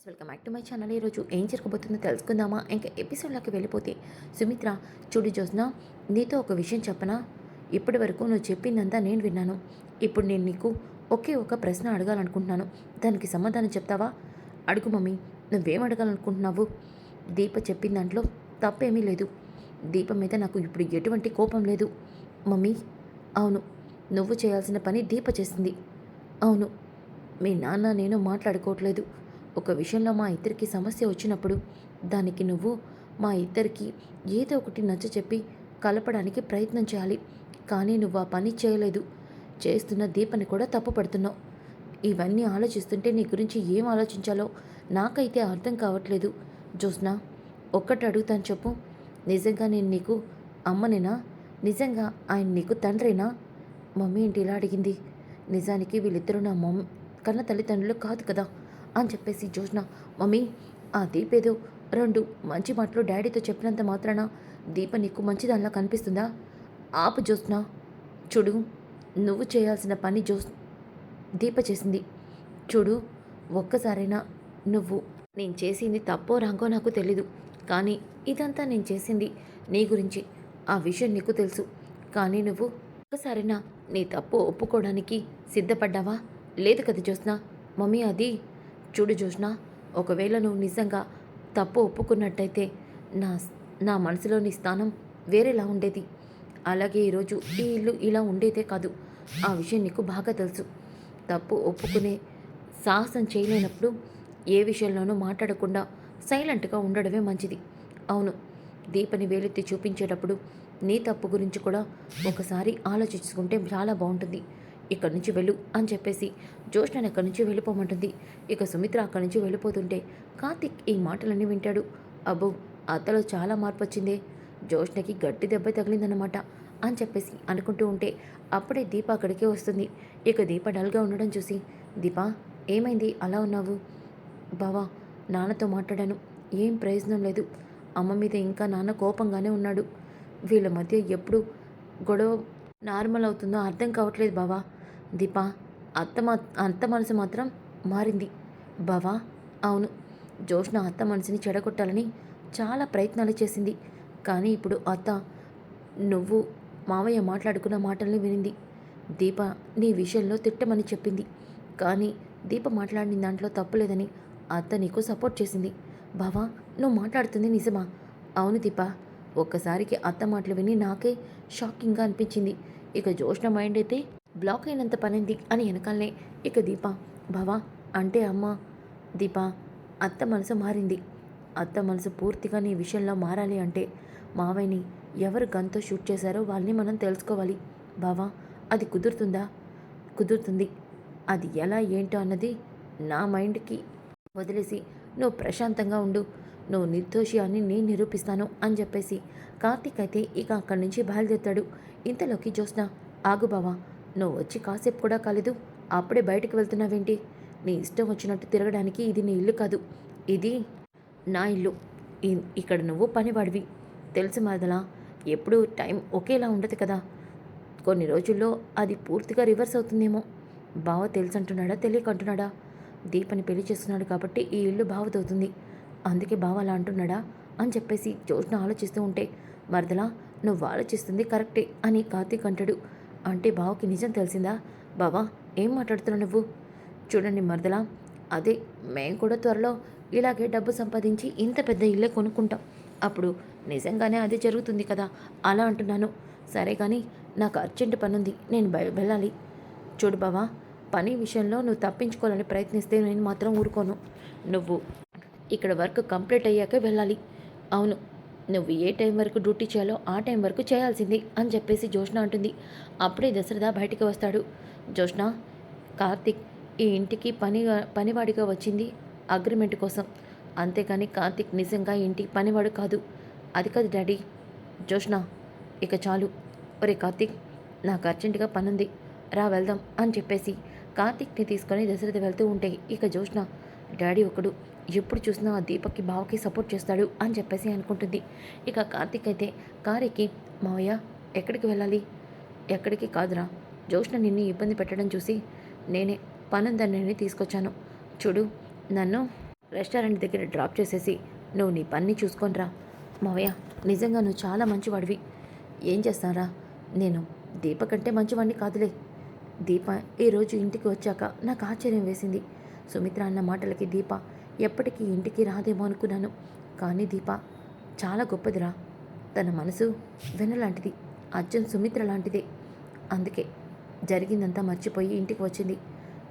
Friends welcome back to my channel. ఈరోజు ఏం జరగబోతుందో తెలుసుకుందామా? ఇంకా ఎపిసోడ్లోకి వెళ్ళిపోతే సుమిత్ర చూడు జోస్న నీతో ఒక విషయం చెప్పనా? ఇప్పటి వరకు నువ్వు చెప్పిందంతా నేను విన్నాను. ఇప్పుడు నేను నీకు ఒకే ఒక ప్రశ్న అడగాలనుకుంటున్నాను. దానికి సమాధానం చెప్తావా? అడుగు మమ్మీ నువ్వేం అడగాలనుకుంటున్నావు? దీప చెప్పిన దాంట్లో తప్పేమీ లేదు. దీప మీద నాకు ఇప్పుడు ఎటువంటి కోపం లేదు. మమ్మీ అవును నువ్వు చేయాల్సిన పని దీప చేసింది. అవును మీ నాన్న నేను మాట్లాడుకోవట్లేదు. ఒక విషయంలో మా ఇద్దరికి సమస్య వచ్చినప్పుడు దానికి నువ్వు మా ఇద్దరికి ఏదో ఒకటి నచ్చ చెప్పి కలపడానికి ప్రయత్నం చేయాలి. కానీ నువ్వు ఆ పని చేయలేదు. చేస్తున్న దీపని కూడా తప్పు పడుతున్నావు. ఇవన్నీ ఆలోచిస్తుంటే నీ గురించి ఏం ఆలోచించాలో నాకైతే అర్థం కావట్లేదు. జ్యోత్స్నా ఒక్కటి అడుగుతాను చెప్పు. నిజంగా నేను నీకు అమ్మనేనా? నిజంగా ఆయన నీకు తండ్రేనా? మమ్మీ ఏంటి ఇలా అడిగింది? నిజానికి వీళ్ళిద్దరూ నా మమ్మీ కన్న తల్లిదండ్రులు కాదు కదా. అని చెప్పేసి జోష్న మమ్మీ ఆ దీప్ ఏదో రెండు మంచి మాటలు డాడీతో చెప్పినంత మాత్రాన దీప నీకు మంచిదానిలా కనిపిస్తుందా? ఆపు జోష్న చూడు నువ్వు చేయాల్సిన పని జోస్ దీప చేసింది. చూడు ఒక్కసారైనా నువ్వు నేను చేసింది తప్పో రాంగో నాకు తెలీదు. కానీ ఇదంతా నేను చేసింది నీ గురించి. ఆ విషయం నీకు తెలుసు. కానీ నువ్వు ఒక్కసారైనా నీ తప్పు ఒప్పుకోవడానికి సిద్ధపడ్డావా? లేదు కదా జోస్నా మమ్మీ అది చూడు జోష్నా ఒకవేళ నువ్వు నిజంగా తప్పు ఒప్పుకున్నట్టయితే నా నా మనసులోని స్థానం వేరేలా ఉండేది. అలాగే ఈరోజు ఈ ఇల్లు ఇలా ఉండేదే కాదు. ఆ విషయం నీకు బాగా తెలుసు. తప్పు ఒప్పుకునే సాహసం చేయలేనప్పుడు ఏ విషయంలోనూ మాట్లాడకుండా సైలెంట్గా ఉండడమే మంచిది. అవును దీపని వేలెత్తి చూపించేటప్పుడు నీ తప్పు గురించి కూడా ఒకసారి ఆలోచించుకుంటే చాలా బాగుంటుంది. ఇక్కడి నుంచి వెళ్ళు అని చెప్పేసి జ్యోష్ణను అక్కడి నుంచి వెళ్ళిపోమంటుంది. ఇక సుమిత్ర అక్కడి నుంచి వెళ్ళిపోతుంటే కార్తిక్ ఈ మాటలన్నీ వింటాడు. అబ్బో అత్తలో చాలా మార్పు వచ్చిందే. జ్యోష్ణకి గట్టి దెబ్బ తగిలిందన్నమాట అని చెప్పేసి అనుకుంటూ ఉంటే అప్పుడే దీప అక్కడికే వస్తుంది. ఇక దీప డల్గా ఉండడం చూసి దీపా ఏమైంది? అలా ఉన్నావు? బావా నాన్నతో మాట్లాడాను. ఏం ప్రయోజనం లేదు. అమ్మ మీద ఇంకా నాన్న కోపంగానే ఉన్నాడు. వీళ్ళ మధ్య ఎప్పుడు గొడవ నార్మల్ అవుతుందో అర్థం కావట్లేదు బావా. దీప అత్త మా అత్త మనసు మాత్రం మారింది. బావా అవును. జోష్న అత్త మనసుని చెడగొట్టాలని చాలా ప్రయత్నాలు చేసింది. కానీ ఇప్పుడు అత్త నువ్వు మావయ్య మాట్లాడుకున్న మాటల్ని వినింది. దీప నీ విషయంలో తిట్టమని చెప్పింది. కానీ దీప మాట్లాడిన దాంట్లో తప్పులేదని అత్త నీకు సపోర్ట్ చేసింది. బావా నువ్వు మాట్లాడుతుంది నిజమా? అవును దీప. ఒక్కసారికి అత్త మాటలు విని నాకే షాకింగ్గా అనిపించింది. ఇక జోష్న మైండ్ అయితే బ్లాక్ అయినంత పనింది అని వెనకాలనే. ఇక దీప భవా అంటే అమ్మ. దీప అత్త మనసు మారింది. అత్త మనసు పూర్తిగా నీ విషయంలో మారాలి అంటే మావయ్యని ఎవరు గన్తో షూట్ చేశారో వాళ్ళని మనం తెలుసుకోవాలి. బావా అది కుదురుతుందా? కుదురుతుంది. అది ఎలా ఏంటో అన్నది నా మైండ్కి వదిలేసి నువ్వు ప్రశాంతంగా ఉండు. నువ్వు నిర్దోషి అని నేను నిరూపిస్తాను అని చెప్పేసి కార్తీక్ అయితే ఇక అక్కడి నుంచి బయలుదేరుతాడు. ఇంతలోకి జ్యోత్స్న ఆగు బావా నువ్వు వచ్చి కాసేపు కూడా కాలేదు. అప్పుడే బయటకు వెళ్తున్నావేంటి? నీ ఇష్టం వచ్చినట్టు తిరగడానికి ఇది నీ ఇల్లు కాదు. ఇది నా ఇల్లు. ఇక్కడ నువ్వు పనివాడివి. తెలుసు మరదలా ఎప్పుడు టైం ఒకేలా ఉండదు కదా. కొన్ని రోజుల్లో అది పూర్తిగా రివర్స్ అవుతుందేమో. బావ తెలుసంటున్నాడా తెలియకంటున్నాడా దీపని పెళ్ళి చేస్తున్నాడు కాబట్టి ఈ ఇల్లు బావదవుతుంది. అందుకే బావ అలా అంటున్నాడా అని చెప్పేసి జోష్న ఆలోచిస్తూ ఉంటే మరదలా నువ్వు ఆలోచిస్తుంది కరెక్టే అని కార్తీక్ అంటాడు. అంటే బావకి నిజం తెలిసిందా? బావా ఏం మాట్లాడుతున్నావు నువ్వు? చూడండి మరదలా అదే మేము కూడా త్వరలో ఇలాగే డబ్బు సంపాదించి ఇంత పెద్ద ఇల్లే కొనుక్కుంటాం. అప్పుడు నిజంగానే అది జరుగుతుంది కదా? అలా అంటున్నాను. సరే కానీ నాకు అర్జెంట్ పని ఉంది నేను బయ- వెళ్ళాలి. చూడు బావా పని విషయంలో నువ్వు తప్పించుకోవాలని ప్రయత్నిస్తే నేను మాత్రం ఊరుకోను. నువ్వు ఇక్కడ వర్క్ కంప్లీట్ అయ్యాకే వెళ్ళాలి. అవును నువ్వు ఏ టైం వరకు డ్యూటీ చేయాలో ఆ టైం వరకు చేయాల్సింది అని చెప్పేసి జోష్ణ అంటుంది. అప్పుడే దశరథ బయటికి వస్తాడు. జోష్ణ కార్తిక్ ఈ ఇంటికి పని పనివాడిగా వచ్చింది అగ్రిమెంట్ కోసం. అంతేకాని కార్తిక్ నిజంగా ఇంటికి పనివాడు కాదు. అది కాదు డాడీ. జోష్ణ ఇక చాలు. ఒరే కార్తిక్ నాకు అర్జెంటుగా పనుంది. రా వెళ్దాం అని చెప్పేసి కార్తిక్ని తీసుకొని దశరథ వెళ్తూ ఉంటే ఇక జోష్ణ డాడీ ఒకడు ఎప్పుడు చూసినా ఆ దీపక్కి బావకి సపోర్ట్ చేస్తాడు అని చెప్పేసి అనుకుంటుంది. ఇక కార్తిక్ అయితే కారెక్కి మావయ్య ఎక్కడికి వెళ్ళాలి? ఎక్కడికి కాదురా. జోష్ణ నిన్ను ఇబ్బంది పెట్టడం చూసి నేనే పనుందని తీసుకొచ్చాను. చూడు నన్ను రెస్టారెంట్ దగ్గర డ్రాప్ చేసేసి నువ్వు నీ పని చూసుకొనిరా. మావయ్య నిజంగా నువ్వు చాలా మంచివాడివి. ఏం చేస్తానరా? నేను దీప కంటే మంచివాడిని కాదులే. దీప ఈరోజు ఇంటికి వచ్చాక నాకు ఆశ్చర్యం వేసింది. సుమిత్ర అన్న మాటలకి దీప ఎప్పటికీ ఇంటికి రాదేమో అనుకున్నాను. కానీ దీప చాలా గొప్పదిరా. తన మనసు వెనలాంటిది అర్జున్ సుమిత్ర లాంటిదే. అందుకే జరిగిందంతా మర్చిపోయి ఇంటికి వచ్చింది.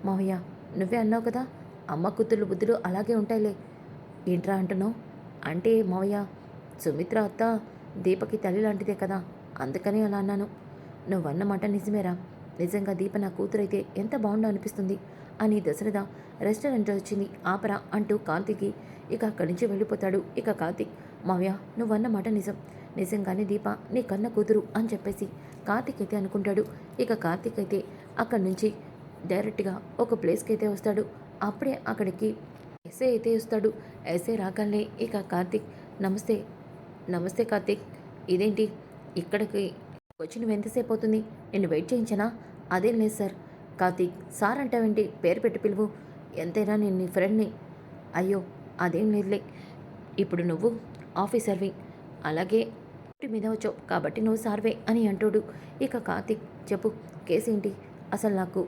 మావయ్య నువ్వే అన్నావు కదా అమ్మ కూతుర్లు బుద్ధులు అలాగే ఉంటాయిలే. ఏంట్రా అంటున్నావు? అంటే మావయ్య సుమిత్ర అత్త దీపకి తల్లి లాంటిదే కదా. అందుకనే అలా అన్నాను. నువ్వన్నమాట నిజమేరా. నిజంగా దీప నా కూతురైతే ఎంత బాగుండో అనిపిస్తుంది. అని దశరథ రెస్టారెంట్ వచ్చింది. ఆపరా అంటూ కాంతికి ఇక అక్కడి నుంచి వెళ్ళిపోతాడు. ఇక కార్తిక్ మావయ్య నువ్వన్నమాట నిజం. నిజంగానే దీప నీ కన్న కూతురు అని చెప్పేసి కార్తిక్ అయితే అనుకుంటాడు. ఇక కార్తిక్ అయితే అక్కడి నుంచి డైరెక్ట్గా ఒక ప్లేస్కి అయితే వస్తాడు. అప్పుడే అక్కడికి ఎస్ఏ అయితే వస్తాడు. ఎస్ఏ రాగానే ఇక కార్తిక్ నమస్తే నమస్తే కార్తిక్. ఇదేంటి? ఇక్కడికి వచ్చి నువ్వు ఎంతసేపు అవుతుంది? నేను వెయిట్ చేయించనా? అదేం లేదు సార్. కార్తీక్ సార్ అంటావేంటి? పేరు పెట్టి పిలువు. ఎంతైనా నేను నీ ఫ్రెండ్ని అయ్యో అదేం లేదులే. ఇప్పుడు నువ్వు ఆఫీసర్వి అలాగే మీద వచ్చావు. కాబట్టి నువ్వు సార్వే అని అంటాడు. ఇక కార్తీక్ చెప్పు కేసేంటి? ఏంటి అసలు నాకు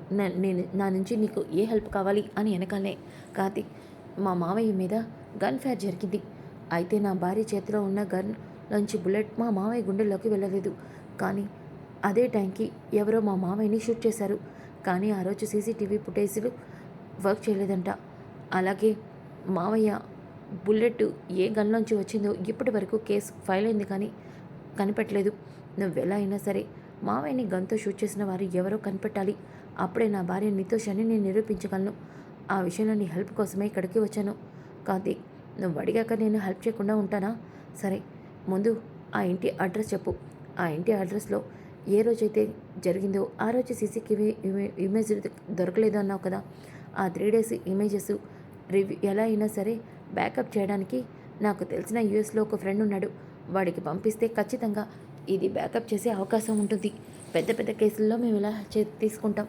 నేను నా నుంచి నీకు ఏ హెల్ప్ కావాలి? అని వెనకాలే కార్తీక్ మా మావయ్య మీద గన్ ఫైర్ జరిగింది. అయితే నా భార్య చేతిలో ఉన్న గన్ నుంచి బుల్లెట్ మా మావయ్య గుండెల్లోకి వెళ్ళలేదు. కానీ అదే టైంకి ఎవరో మా మావయ్యని షూట్ చేశారు. కానీ ఆ రోజు సీసీటీవీ ఫుటేజ్లు వర్క్ చేయలేదంట. అలాగే మావయ్య బుల్లెట్ ఏ గన్లోంచి వచ్చిందో ఇప్పటి వరకు కేసు ఫైల్ అయింది కానీ కనిపెట్టలేదు. నువ్వు ఎలా అయినా సరే మావయ్యని గన్తో షూట్ చేసిన వారు ఎవరో కనిపెట్టాలి. అప్పుడే నా భార్య నిర్దోషాన్ని నేను నిరూపించగలను. ఆ విషయంలో నీ హెల్ప్ కోసమే ఇక్కడికి వచ్చాను. కార్తీక్ నువ్వు అడిగాక నేను హెల్ప్ చేయకుండా ఉంటానా? సరే ముందు ఆ ఇంటి అడ్రస్ చెప్పు. ఆ ఇంటి అడ్రస్లో ఏ రోజైతే జరిగిందో ఆ రోజు సీసీటీవీ ఇమేజ్ దొరకలేదు అన్నావు కదా ఆ త్రీ డేస్ ఇమేజెస్ రివ్యూ ఎలా అయినా సరే బ్యాకప్ చేయడానికి నాకు తెలిసిన యూఎస్లో ఒక ఫ్రెండ్ ఉన్నాడు వాడికి పంపిస్తే ఖచ్చితంగా ఇది బ్యాకప్ చేసే అవకాశం ఉంటుంది. పెద్ద పెద్ద కేసుల్లో మేము ఇలా చే తీసుకుంటాం.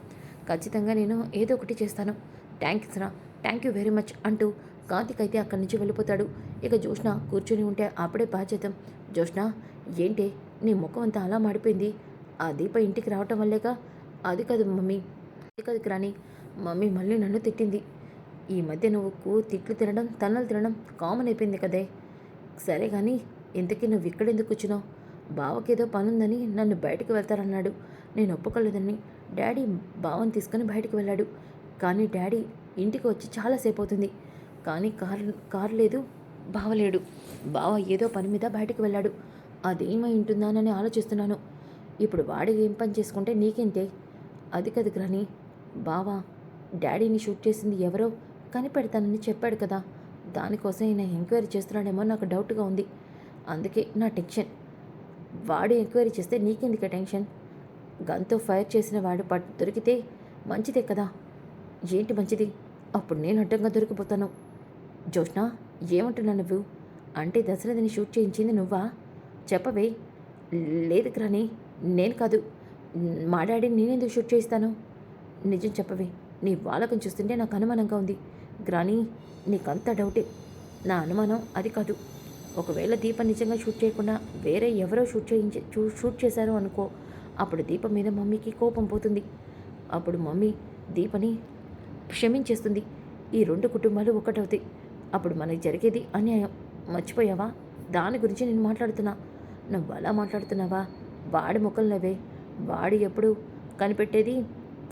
ఖచ్చితంగా నేను ఏదో ఒకటి చేస్తాను. థ్యాంక్స్ రా థ్యాంక్ యూ వెరీ మచ్ అంటూ కార్తిక్ అయితే అక్కడి నుంచి వెళ్ళిపోతాడు. ఇక జోష్ణ కూర్చొని ఉంటే అప్పుడే బాధ్యతం జోష్ణ ఏంటి నీ ముఖం అంతా అలా మాడిపోయింది? ఆ దీప ఇంటికి రావటం వల్లేగా? అది కాదు మమ్మీ. అది కాదు రాని మమ్మీ మళ్ళీ నన్ను తిట్టింది. ఈ మధ్య నువ్వు తిట్లు తినడం తన్నలు తినడం కామన్ అయిపోయింది కదే. సరే కానీ ఇంతకీ నువ్వు ఇక్కడెందుకు కూర్చున్నావు? బావకేదో పనుందని నన్ను బయటికి వెళ్తారన్నాడు. నేను ఒప్పుకోలేదని డాడీ బావని తీసుకుని బయటికి వెళ్ళాడు. కానీ డాడీ ఇంటికి వచ్చి చాలాసేపు అవుతుంది కానీ కారు కారు లేదు బావ లేడు. బావ ఏదో పని మీద బయటికి వెళ్ళాడు. అదేమై ఉంటుందానని ఆలోచిస్తున్నాను. ఇప్పుడు వాడి ఏం పని చేసుకుంటే నీకెంతే అది కదు గ్రాని బావా డాడీని షూట్ చేసింది ఎవరో కనిపెడతానని చెప్పాడు కదా. దానికోసం ఈయన ఎంక్వైరీ చేస్తున్నాడేమో నాకు డౌట్గా ఉంది. అందుకే నా టెన్షన్. వాడు ఎంక్వైరీ చేస్తే నీకెందుకే టెన్షన్? గన్తో ఫైర్ చేసిన వాడు పట్ దొరికితే మంచిదే కదా. ఏంటి మంచిది? అప్పుడు నేను అడ్డంగా దొరికిపోతాను. జోష్నా ఏమంటున్నా నువ్వు? అంటే దశరథని షూట్ చేయించింది నువ్వా? చెప్పవే. లేదు గ్రాని నేను కాదు. మా డాడీ నేనెందుకు షూట్ చేయిస్తాను? నిజం చెప్పవే నీ వాలకం చూస్తుంటే నాకు అనుమానంగా ఉంది. గ్రాని నీకంత డౌటే. నా అనుమానం అది కాదు. ఒకవేళ దీప నిజంగా షూట్ చేయకుండా వేరే ఎవరో షూట్ చేయించే చూ- షూట్ చేశారు అనుకో అప్పుడు దీప మీద మమ్మీకి కోపం పోతుంది. అప్పుడు మమ్మీ దీపని క్షమించేస్తుంది. ఈ రెండు కుటుంబాలు ఒకటవుతాయి. అప్పుడు మనకి జరిగేది అన్యాయం. మర్చిపోయావా? దాని గురించి నేను మాట్లాడుతున్నా. నువ్వు అలా మాట్లాడుతున్నావా? వాడి ముఖంలోవే వాడు ఎప్పుడు కనిపెట్టేది?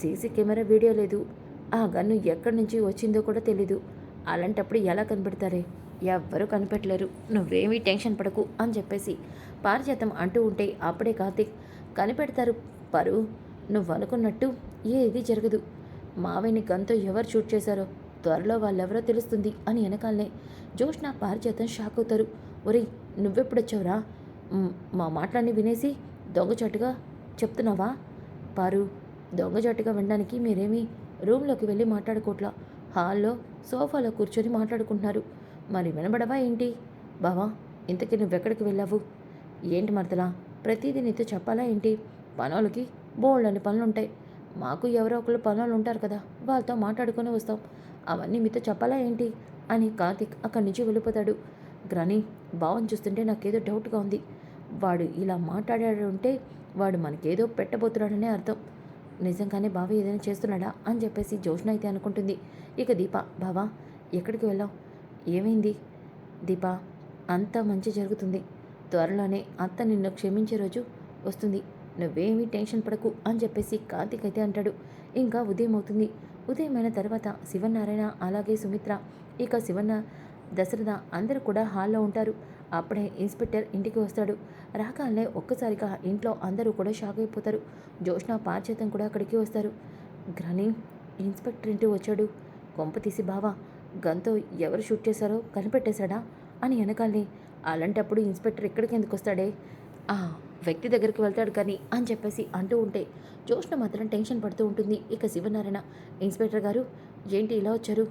సీసీ కెమెరా వీడియో లేదు. ఆ గన్ను ఎక్కడి నుంచి వచ్చిందో కూడా తెలీదు. అలాంటప్పుడు ఎలా కనిపెడతారే? ఎవ్వరూ కనిపెట్టలేరు. నువ్వేమీ టెన్షన్ పడకు అని చెప్పేసి పారిజాతం అంటూ ఉంటే అప్పుడే కార్తీక్ కనిపెడతారు పరు. నువ్వు అనుకున్నట్టు ఏది జరగదు. మావయ్యని గన్తో ఎవరు షూట్ చేశారో త్వరలో వాళ్ళెవరో తెలుస్తుంది అని వెనకాలనే జోష్న పారిజాతం షాక్ అవుతారు. ఒరే నువ్వెప్పుడొచ్చావురా? మా మాటలన్నీ వినేసి దొంగచాటుగా చెప్తున్నావా? పారు దొంగచాటుగా వినడానికి మీరేమీ రూమ్లోకి వెళ్ళి మాట్లాడుకోట్లా. హాల్లో సోఫాలో కూర్చొని మాట్లాడుకుంటున్నారు. మరి వినబడవా ఏంటి? బావా ఇంతకీ నువ్వెక్కడికి వెళ్ళావు? ఏంటి మరదలా ప్రతిదీ నీతో చెప్పాలా ఏంటి? పనులకి బోల్డ్ అని పనులుంటాయి. మాకు ఎవరో ఒకళ్ళు పనులు ఉంటారు కదా వాళ్ళతో మాట్లాడుకొని వస్తాం. అవన్నీ మీతో చెప్పాలా ఏంటి? అని కార్తిక్ అక్కడి నుంచి వెళ్ళిపోతాడు. గ్రాని భావం చూస్తుంటే నాకేదో డౌట్గా ఉంది. వాడు ఇలా మాట్లాడాడు ఉంటే వాడు మనకేదో పెట్టబోతున్నాడనే అర్థం. నిజంగానే బావ ఏదైనా చేస్తున్నాడా అని చెప్పేసి జోష్ణ అయితే అనుకుంటుంది. ఇక దీప బావా ఎక్కడికి వెళ్ళావు? ఏమైంది? దీప అంతా మంచి జరుగుతుంది. త్వరలోనే అత్త నిన్ను క్షమించే రోజు వస్తుంది. నువ్వేమీ టెన్షన్ పడకు అని చెప్పేసి కార్తీక్ అయితే అంటాడు. ఇంకా ఉదయం అవుతుంది. ఉదయమైన తర్వాత శివనారాయణ అలాగే సుమిత్ర ఇక శివన్న దశరథ అందరూ కూడా హాల్లో ఉంటారు. అప్పుడే ఇన్స్పెక్టర్ ఇంటికి వస్తాడు. రాగానే ఒక్కసారిగా ఇంట్లో అందరూ కూడా షాక్ అయిపోతారు. జోష్న పార్చేతం కూడా అక్కడికి వస్తారు. గ్రని ఇన్స్పెక్టర్ ఇంటికి వచ్చాడు. కొంప తీసి బావా గన్తో ఎవరు షూట్ చేశారో కనిపెట్టేశాడా? అని వెనకాలని అలాంటప్పుడు ఇన్స్పెక్టర్ ఇక్కడికి ఎందుకు వస్తాడే? ఆ వ్యక్తి దగ్గరికి వెళ్తాడు కానీ అని చెప్పేసి అంటూ ఉంటే జోష్న మాత్రం టెన్షన్ పడుతూ ఉంటుంది. ఇక శివనారాయణ ఇన్స్పెక్టర్ గారు ఏంటి ఇలా వచ్చారు?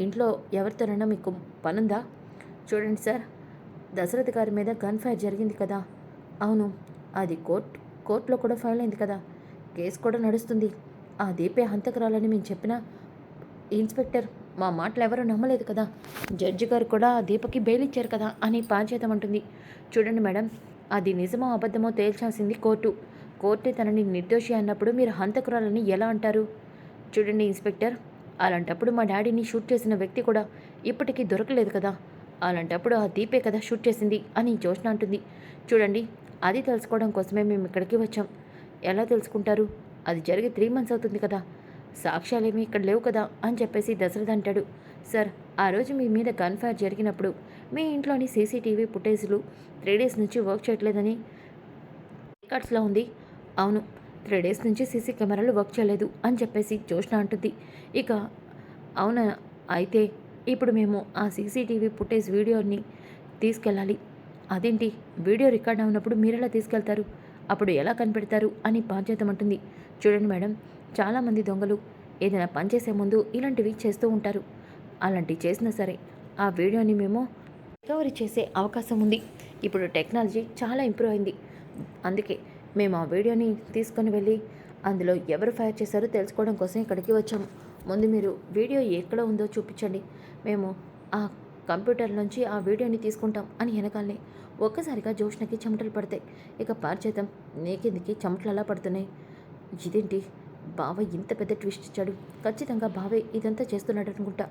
ఇంట్లో ఎవరితోనైనా మీకు పనుందా? చూడండి సార్ దశరథ్ గారి మీద గన్ ఫైర్ జరిగింది కదా. అవును అది కోర్ట్ కోర్టులో కూడా ఫైల్ అయింది కదా. కేసు కూడా నడుస్తుంది. ఆ దీపే హంతకురాలని మేము చెప్పినా ఇన్స్పెక్టర్ మా మాటలు ఎవరూ నమ్మలేదు కదా. జడ్జి గారు కూడా ఆ దీపకి బెయిల్ ఇచ్చారు కదా అని పాంచేతం అంటుంది. చూడండి మేడం అది నిజమో అబద్ధమో తేల్చాల్సింది కోర్టు. కోర్టే తనని నిర్దోషి అన్నప్పుడు మీరు హంతకురాలని ఎలా అంటారు? చూడండి ఇన్స్పెక్టర్ అలాంటప్పుడు మా డాడీని షూట్ చేసిన వ్యక్తి కూడా ఇప్పటికీ దొరకలేదు కదా. అలాంటప్పుడు ఆ దీపే కదా షూట్ చేసింది అని జోష్న అంటుంది. చూడండి అది తెలుసుకోవడం కోసమే మేము ఇక్కడికి వచ్చాం. ఎలా తెలుసుకుంటారు? అది జరిగి త్రీ మంత్స్ అవుతుంది కదా. సాక్ష్యాలేమీ ఇక్కడ లేవు కదా అని చెప్పేసి దశరథ అంటాడు. సార్ ఆ రోజు మీ మీద గన్ ఫైర్ జరిగినప్పుడు మీ ఇంట్లోని సీసీటీవీ ఫుటేజ్లు త్రీ డేస్ నుంచి వర్క్ చేయట్లేదని రికార్డ్స్లో ఉంది. అవును త్రీ డేస్ నుంచి సీసీ కెమెరాలు వర్క్ చేయలేదు అని చెప్పేసి జోష్న అంటుంది. ఇక అవునా? అయితే ఇప్పుడు మేము ఆ సీసీటీవీ ఫుటేజ్ వీడియోని తీసుకెళ్ళాలి. అదేంటి? వీడియో రికార్డ్ అవునప్పుడు మీరెలా తీసుకెళ్తారు? అప్పుడు ఎలా కనిపెడతారు? అని బాధ్యత ఉంటుంది. చూడండి మేడం చాలామంది దొంగలు ఏదైనా పని చేసే ముందు ఇలాంటివి చేస్తూ ఉంటారు. అలాంటివి చేసినా సరే ఆ వీడియోని మేము రికవరీ చేసే అవకాశం ఉంది. ఇప్పుడు టెక్నాలజీ చాలా ఇంప్రూవ్ అయింది. అందుకే మేము ఆ వీడియోని తీసుకొని వెళ్ళి అందులో ఎవరు ఫైర్ చేశారో తెలుసుకోవడం కోసం ఇక్కడికి వచ్చాము. ముందు మీరు వీడియో ఎక్కడ ఉందో చూపించండి. మేము ఆ కంప్యూటర్ నుంచి ఆ వీడియోని తీసుకుంటాం అని వెనకాలనే ఒక్కసారిగా జోష్నకి చెమటలు పడతాయి. ఇక పారిచేతం నీకెందుకు చెమటలు అలా పడుతున్నాయి? ఇదేంటి? బావ ఇంత పెద్ద ట్విస్ట్ ఇచ్చాడు. ఖచ్చితంగా బావే ఇదంతా చేస్తున్నాడు అనుకుంటా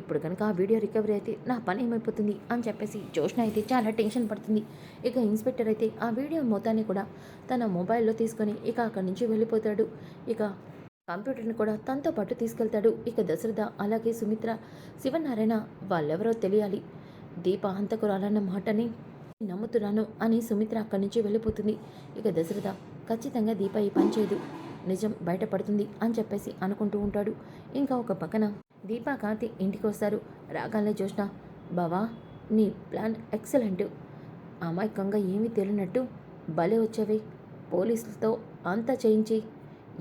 ఇప్పుడు కనుక ఆ వీడియో రికవరీ అయితే నా పని ఏమైపోతుంది అని చెప్పేసి జోష్న అయితే చాలా టెన్షన్ పడుతుంది. ఇక ఇన్స్పెక్టర్ అయితే ఆ వీడియో మొత్తాన్ని కూడా తన మొబైల్లో తీసుకొని ఇక అక్కడి నుంచి వెళ్ళిపోతాడు. ఇక కంప్యూటర్ని కూడా తనతో పాటు తీసుకెళ్తాడు. ఇక దశరథ అలాగే సుమిత్ర శివనారాయణ వాళ్ళెవరో తెలియాలి. దీప హంతకురాలన్న మాటని నమ్ముతున్నాను అని సుమిత్ర అక్కడి నుంచి వెళ్ళిపోతుంది. ఇక దశరథ ఖచ్చితంగా దీప ఈ పని చేయదు. నిజం బయటపడుతుంది అని చెప్పేసి అనుకుంటూ ఉంటాడు. ఇంకా ఒక పక్కన దీపా కాంతి ఇంటికి వస్తారు. రాగానే జోష్ణ బావా నీ ప్లాన్ ఎక్సలెంట్. అమాయకంగా ఏమీ తెలియనట్టు భలే వచ్చావే. పోలీసులతో అంతా చేయించి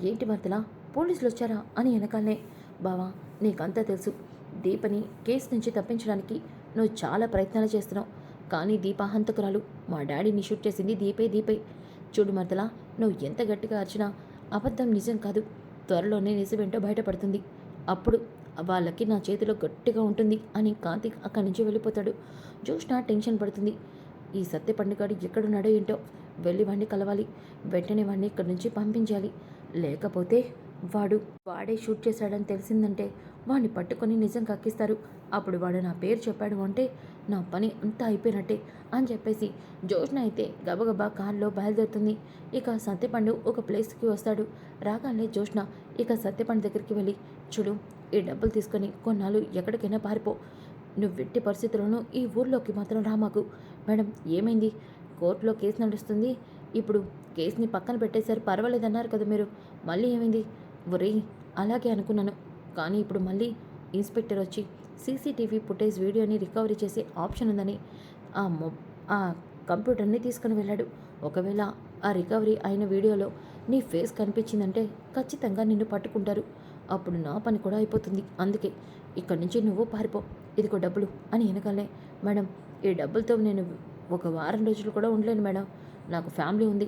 ఏంటి భర్తలా పోలీసులు వచ్చారా అని వెనకాలనే. బావా నీకంతా తెలుసు. దీపని కేసు నుంచి తప్పించడానికి నువ్వు చాలా ప్రయత్నాలు చేస్తున్నావు. కానీ దీప హంతకురాలు మా డాడీని షూట్ చేసింది దీపే దీపే. చూడు మరదలా నువ్వు ఎంత గట్టిగా అరిచినా అబద్ధం నిజం కాదు. త్వరలోనే నిజమేంటో బయటపడుతుంది. అప్పుడు వాళ్ళకి నా చేతిలో గట్టిగా ఉంటుంది అని కాంతి అక్కడి నుంచి వెళ్ళిపోతాడు. జోష్న టెన్షన్ పడుతుంది. ఈ సత్య పండుగాడు ఎక్కడున్నాడో ఏంటో వెళ్ళి వాడిని కలవాలి. వెంటనే వాడిని ఇక్కడి నుంచి పంపించాలి. లేకపోతే వాడు వాడే షూట్ చేశాడని తెలిసిందంటే వాడిని పట్టుకొని నిజం కక్కిస్తారు అప్పుడు వాడు నా పేరు చెప్పాడు అంటే నా పని అంతా అయిపోయినట్టే అని చెప్పేసి జోష్న అయితే గబగబా కారులో బయలుదేరుతుంది. ఇక సత్యపండు ఒక ప్లేస్కి వస్తాడు. రాగానే జోష్న ఇక సత్యపండు దగ్గరికి వెళ్ళి చూడు ఈ డబ్బులు తీసుకొని కొన్నాళ్ళు ఎక్కడికైనా పారిపో. నువ్వు వెట్టి పరిస్థితుల్లోనూ ఈ ఊర్లోకి మాత్రం రామాకు మేడం ఏమైంది? కోర్టులో కేసు నడుస్తుంది. ఇప్పుడు కేసుని పక్కన పెట్టేశారు పర్వాలేదన్నారు కదా మీరు. మళ్ళీ ఏమైంది? ఒరే అలాగే అనుకున్నాను. కానీ ఇప్పుడు మళ్ళీ ఇన్స్పెక్టర్ వచ్చి సీసీటీవీ ఫుటేజ్ వీడియోని రికవరీ చేసే ఆప్షన్ ఉందని ఆ మొ ఆ కంప్యూటర్ని తీసుకుని వెళ్ళాడు. ఒకవేళ ఆ రికవరీ అయిన వీడియోలో నీ ఫేస్ కనిపించిందంటే ఖచ్చితంగా నిన్ను పట్టుకుంటారు. అప్పుడు నా పని కూడా అయిపోతుంది. అందుకే ఇక్కడి నుంచి నువ్వు పారిపో. ఇదిగో డబ్బులు అని వెనకాలే మేడం ఈ డబ్బులతో నేను ఒక వారం రోజులు కూడా ఉండలేను మేడం. నాకు ఫ్యామిలీ ఉంది.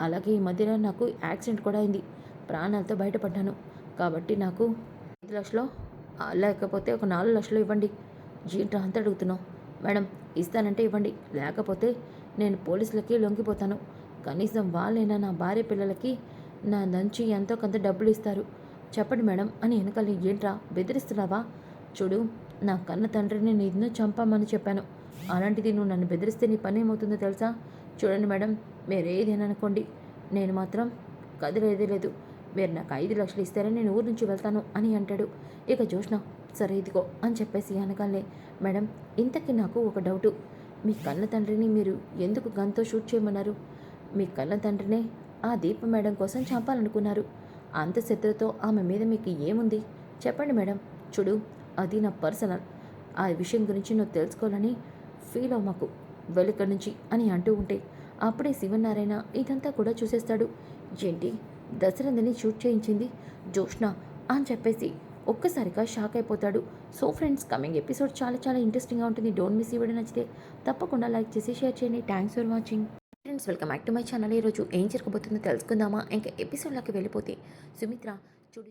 అలాగే ఈ మధ్యన నాకు యాక్సిడెంట్ కూడా అయింది. ప్రాణాలతో బయటపడ్డాను. కాబట్టి నాకు ఐదు లక్షలు లేకపోతే ఒక నాలుగు లక్షలు ఇవ్వండి. జీంట్రా అంత అడుగుతున్నావు మేడం ఇస్తానంటే ఇవ్వండి. లేకపోతే నేను పోలీసులకి లొంగిపోతాను. కనీసం వాళ్ళైనా నా భార్య పిల్లలకి నా నంచి ఎంతో కొంత డబ్బులు ఇస్తారు. చెప్పండి మేడం అని వెనకాలి ఏంట్రా బెదిరిస్తున్నావా? చూడు నా కన్న తండ్రిని నిన్ను చంపామని చెప్పాను. అలాంటిది నువ్వు నన్ను బెదిరిస్తే నీ పని ఏమవుతుందో తెలుసా? చూడండి మేడం మీరు ఏదైనా నేను మాత్రం కదిలేదే లేదు. మీరు నాకు ఐదు లక్షలు ఇస్తారని నేను ఊరు నుంచి వెళ్తాను అని అంటాడు. ఇక జోష్ణ సరే ఇదిగో అని చెప్పేసి అనగానే మేడం ఇంతకీ నాకు ఒక డౌటు. మీ కన్న తండ్రిని మీరు ఎందుకు గన్తో షూట్ చేయమన్నారు? మీ కన్న తండ్రినే ఆ దీప మేడం కోసం చంపాలనుకున్నారు. అంత శత్రుతో ఆమె మీద మీకు ఏముంది? చెప్పండి మేడం. చూడు అది నా పర్సనల్. ఆ విషయం గురించి నువ్వు తెలుసుకోవాలని ఫీల్ అవ్వమాకు వెలుక్కడి నుంచి అని అంటూ ఉంటే అప్పుడే శివనారాయణ ఇదంతా కూడా చూసేస్తాడు. ఏంటి? దశరథని షూట్ చేయించింది జోష్ణ అని చెప్పేసి ఒక్కసారిగా షాక్ అయిపోతాడు. సో ఫ్రెండ్స్ కమింగ్ ఎపిసోడ్ చాలా చాలా ఇంట్రెస్టింగ్గా ఉంటుంది. డోంట్ మిస్ ఇవ్వడం నచ్చితే తప్పకుండా లైక్ చేసి షేర్ చేయండి. Thanks for watching. Friends welcome back to my channel. ఈరోజు ఏం జరగబోతుందో తెలుసుకుందామా? ఇంకా ఎపిసోడ్లోకి వెళ్ళిపోతే సుమిత్ర చూడు